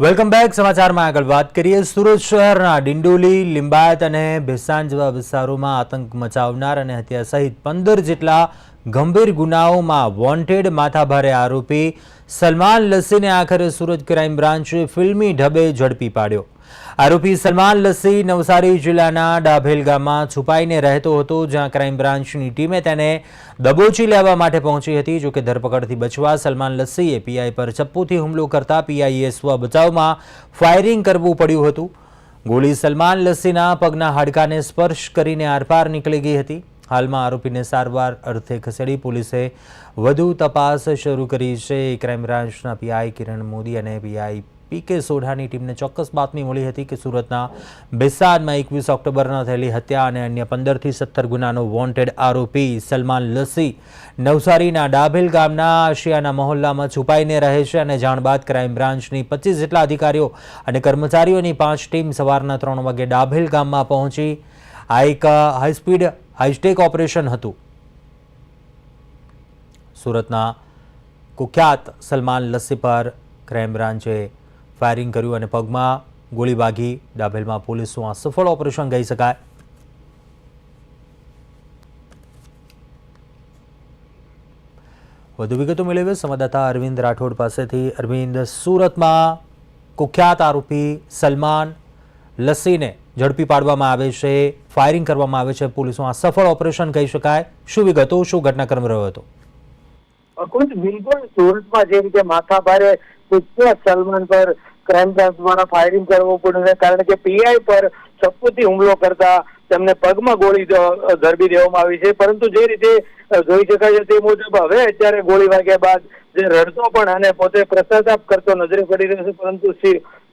Welcome back. સમાચારમાં આગળ વાત કરીએ. સુરત શહેરના ડિંડોલી, લિંબાયત અને ભેસાણ જેવા વિસ્તારોમાં આતંક મચાવનાર અને હત્યા સહિત પંદર જેટલા ગંભીર ગુનાઓમાં વોન્ટેડ માથાભારે આરોપી સલમાન લસ્સીને આખરે સુરત ક્રાઇમ બ્રાન્ચે ફિલ્મી ઢબે ઝડપી પાડ્યો. આરોપી સલમાન લસ્સી નવસારી જિલ્લાના ડાભેલ ગામમાં છુપાઈને રહેતો હતો, જ્યાં ક્રાઇમ બ્રાન્ચની ટીમે તેને દબોચી લેવા માટે પહોંચી હતી. જોકે ધરપકડથી બચવા સલમાન લસ્સીએ પીઆઈ પર ચપ્પુથી હુમલો કરતા પીઆઈએ સ્વ બચાવમાં ફાયરિંગ કરવું પડ્યું હતું. ગોળી સલમાન લસ્સીના પગના હાડકાને સ્પર્શ કરીને આરપાર નીકળી ગઈ હતી. હાલમાં આરોપીને સારવાર અર્થે ખસેડી પોલીસે વધુ તપાસ શરૂ કરી છે. ક્રાઇમ બ્રાન્ચના પીઆઈ કિરણ મોદી અને પીઆઈ પીકે સોઢાની ટીમને ચોક્કસ બાતમી મળી હતી કે સુરતના બેસાદમાં એકવીસ ઓક્ટોબરના થયેલી હત્યા અને અન્ય પંદરથી સત્તર ગુનાનો વોન્ટેડ આરોપી સલમાન લસ્સી નવસારીના ડાભેલ ગામના આશિયાના મહોલ્લામાં છુપાઈને રહે છે અને જાણ બાદ ક્રાઇમ બ્રાન્ચની પચીસ જેટલા અધિકારીઓ અને કર્મચારીઓની પાંચ ટીમ સવારના ત્રણ વાગે ડાભેલ ગામમાં પહોંચી. આ એક હાઈસ્પીડ હાઈસ્ટેક ઓપરેશન હતું. સુરતના કુખ્યાત સલમાન લસ્સી પર ક્રાઇમ બ્રાન્ચે ફાયરિંગ કર્યું અને પગમાં ગોળી વાગી ડાભેલમાં પોલીસનું આ સફળ ઓપરેશન કહી શકાય. વધુ વિગતો મેળવીએ સંવાદદાતા અરવિંદ રાઠોડ પાસેથી. અરવિંદ, સુરતમાં કુખ્યાત આરોપી સલમાન લસ્સીને ઝડપી પાડવામાં આવે છે, ફાયરિંગ કરવામાં આવે છે. પોલીસનું આ સફળ ઓપરેશન કહી શકાય. શું વિગતો, શું ઘટનાક્રમ રહ્યો હતો? કુંજ બિલકુલ સુરતમાં જે રીતે માથાભારે સલમાન પર ક્રાઇમ બ્રાન્ચ દ્વારા ફાયરિંગ કરવું પડ્યું કારણ કે પીઆઈ પર ચપ્પુથી હુમલો કરતા તેમને પગમાં ગોળી ધરબી દેવામાં આવી છે. પરંતુ જે રીતે જોઈ શકાય છે તે મુજબ હવે અત્યારે ગોળી વાગ્યા બાદ જે રડતો પણ અને પોતે પ્રસાદાપ કરતો નજરે પડી રહ્યો છે. પરંતુ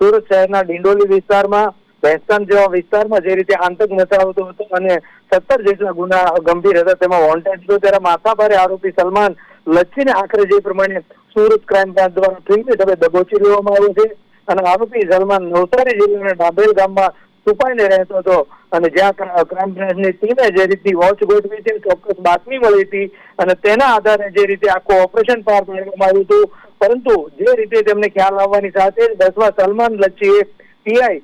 સુરત શહેરના ડિંડોલી વિસ્તારમાં ભેસ્તાન જેવા વિસ્તારમાં જે રીતે આતંક મચાવતો હતો અને સત્તર જેટલા ગુના ગંભીર હતા, તેમાં વોન્ટેડ હતો ત્યારે માથાભારે આરોપી સલમાન લચ્છીને આખરે જે પ્રમાણે સુરત ક્રાઇમ બ્રાન્ચ દ્વારા ફિલ્મી ઢબે દબોચી લેવામાં આવ્યો છે. અને આરોપી સલમાન નવસારી જિલ્લાના ડાબેલ ગામમાં છુપાઈને રહેતો હતો. અને જ્યાં ક્રાઇમ બ્રાન્ચની ટીમે જે રીતની વોચ ગોઠવી છે ચોક્કસ બાતમી મળી હતી. અને તેના આધારે જે રીતે આખું ઓપરેશન પાર પાડવામાં આવ્યું હતું. પરંતુ જે રીતે તેમને ખ્યાલ આવવાની સાથે જ દસમા સલમાન લચ્છીએ પીઆઈ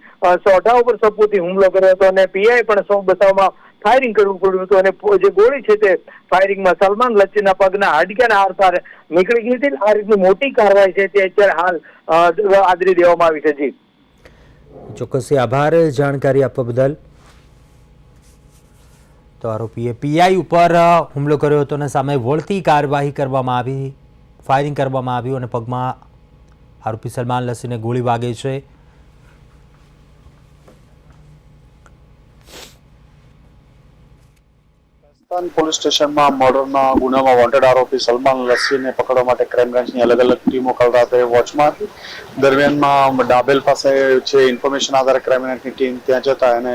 સોઢા ઉપર સપુથી હુમલો કર્યો હતો અને પીઆઈ પણ સૌ બચાવમાં ફાયરિંગ કરવું પડ્યું હતું અને જે ગોળી છે તે ફાયરિંગમાં સલમાન લચ્ચીના પગના હાડકાના આરપાર નીકળી ગઈ હતી. આ રીતની મોટી કાર્યવાહી છે તે અત્યારે હાલ આદરી દેવામાં આવી છે. જી. ચોક્કસથી આભાર. જાણકારી આપવા બદલ. તો આરોપીએ પીઆઈ ઉપર હુમલો કર્યો હતો અને સામે વળતી કાર્યવાહી કરવામાં આવી ફાયરિંગ કરવામાં આવ્યું અને પગમાં આરોપી સલમાન લસીને ગોળી વાગે છે. રાજસ્થાન પોલીસ સ્ટેશનમાં મર્ડરના ગુનામાં વોન્ટેડ આરોપી સલમાન લસ્સીને પકડવા માટે ક્રાઇમ બ્રાન્ચની અલગ અલગ ટીમો કાલ રાતે વોચમાં હતી દરમિયાનમાં ડાબેલ પાસે જે ઇન્ફોર્મેશન આધારે ક્રાઇમ બ્રાન્ચની ટીમ ત્યાં જતા એને